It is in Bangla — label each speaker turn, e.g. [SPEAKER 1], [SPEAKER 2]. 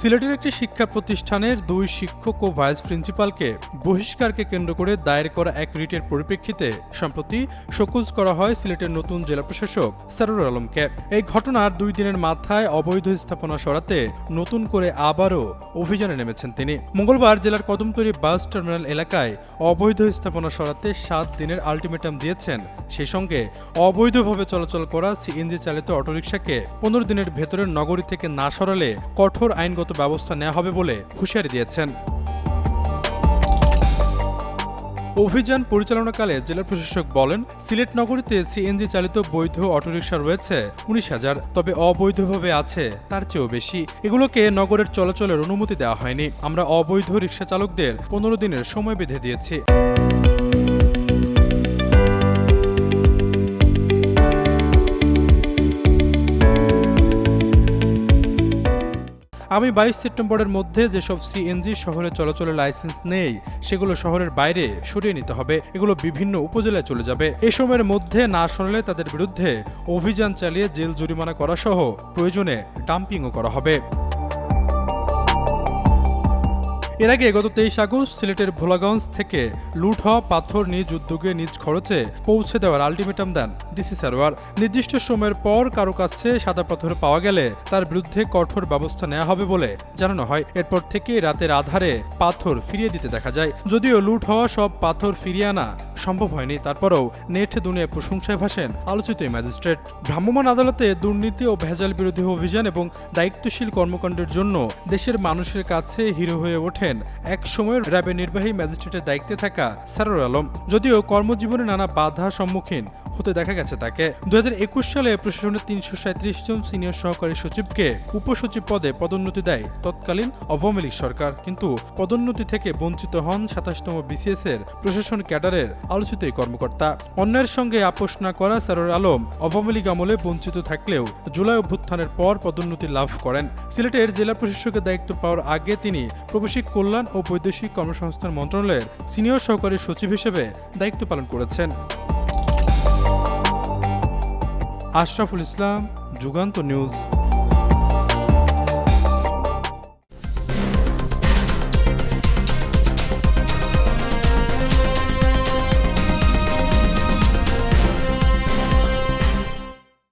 [SPEAKER 1] সিলেটের একটি শিক্ষা প্রতিষ্ঠানের দুই শিক্ষক ও ভাইস প্রিন্সিপালকে বহিষ্কারকে কেন্দ্র করে দায়ের করা এক রিটের পরিপ্রেক্ষিতে সম্প্রতি শোকজ করা হয় সিলেটের নতুন জেলা প্রশাসক সারুর আলমকে। এই ঘটনার দুই দিনের মাথায় অবৈধ স্থাপনা সরাতে নতুন করে আবারও অভিযানে নেমেছেন তিনি। মঙ্গলবার জেলার কদমতলী বাস টার্মিনাল এলাকায় অবৈধ স্থাপনা সরাতে সাত দিনের আলটিমেটাম দিয়েছেন। সেই সঙ্গে অবৈধভাবে চলাচল করা সিএনজি চালিত অটোরিকশাকে পনেরো দিনের ভেতরে নগরী থেকে না সরালে কঠোর আইনগত ব্যবস্থা নেওয়া হবে বলে হুঁশিয়ারি দিয়েছেন। অভিযান পরিচালনাকালে জেলা প্রশাসক বলেন, সিলেট নগরীতে সিএনজি চালিত বৈধ অটোরিকশা রয়েছে উনিশ হাজার, তবে অবৈধভাবে আছে, তার চেয়েও বেশি। এগুলোকে নগরের চলাচলের অনুমতি দেওয়া হয়নি। আমরা অবৈধ রিক্সা চালকদের পনেরো দিনের সময় বেঁধে দিয়েছি। আমি বাইশ সেপ্টেম্বরের মধ্যে যেসব সিএনজি শহরে চলাচলের লাইসেন্স নেই, সেগুলো শহরের বাইরে সরিয়ে নিতে হবে। এগুলো বিভিন্ন উপজেলায় চলে যাবে। এ সময়ের মধ্যে না শুনলে তাদের বিরুদ্ধে অভিযান চালিয়ে জেল জরিমানা করা সহ প্রয়োজনে ডাম্পিংও করা হবে। এর আগে গত তেইশ আগস্ট সিলেটের ভোলাগঞ্জ থেকে লুট হওয়া পাথর নিজ উদ্যোগে নিজ খরচে পৌঁছে দেওয়ার আলটিমেটাম দেন ডিসি সারোয়ার। নির্দিষ্ট সময়ের পর কারও কাছে সাদা পাথর পাওয়া গেলে তার বিরুদ্ধে কঠোর ব্যবস্থা নেওয়া হবে বলে জানানো হয়। এরপর থেকে রাতের আধারে পাথর ফিরিয়ে দিতে দেখা যায়। যদিও লুট হওয়া সব পাথর ফিরিয়ে আনা সম্ভব হয়নি। তারপরেও নেট দুনিয়ায় প্রশংসায় ভাসেন আলোচিত এই ম্যাজিস্ট্রেট। ভ্রাম্যমাণ আদালতে দুর্নীতি ও ভেজাল বিরোধী অভিযান এবং দায়িত্বশীল কর্মকাণ্ডের জন্য দেশের মানুষের কাছে হিরো হয়ে ওঠেন এক সময়ের র্যাবের নির্বাহী ম্যাজিস্ট্রেটের দায়িত্বে থাকা সারুর আলম। যদিও কর্মজীবনে নানা বাধা সম্মুখীন হতে দেখা গেছে তাকে। দু হাজার একুশ সালে প্রশাসনের তিনশো সাঁত্রিশ জন সিনিয়র সহকারী সচিবকে উপসচিব পদে পদোন্নতি দেয় তৎকালীন আওয়ামী লীগ সরকার। কিন্তু পদোন্নতি থেকে বঞ্চিত হন সাতাশতম বিসিএস এর প্রশাসন ক্যাডারের আলোচিত এই কর্মকর্তা। অন্যের সঙ্গে আপোষ না করা সারুর আলম আওয়ামী লীগ আমলে বঞ্চিত থাকলেও জুলাই অভ্যুত্থানের পর পদোন্নতি লাভ করেন। সিলেটের জেলা প্রশাসকের দায়িত্ব পাওয়ার আগে তিনি প্রবাসী কল্যাণ ও বৈদেশিক কর্মসংস্থান মন্ত্রণালয়ের সিনিয়র সহকারী সচিব হিসেবে দায়িত্ব পালন করেছেন। আশরাফুল ইসলাম, যুগান্ত নিউজ।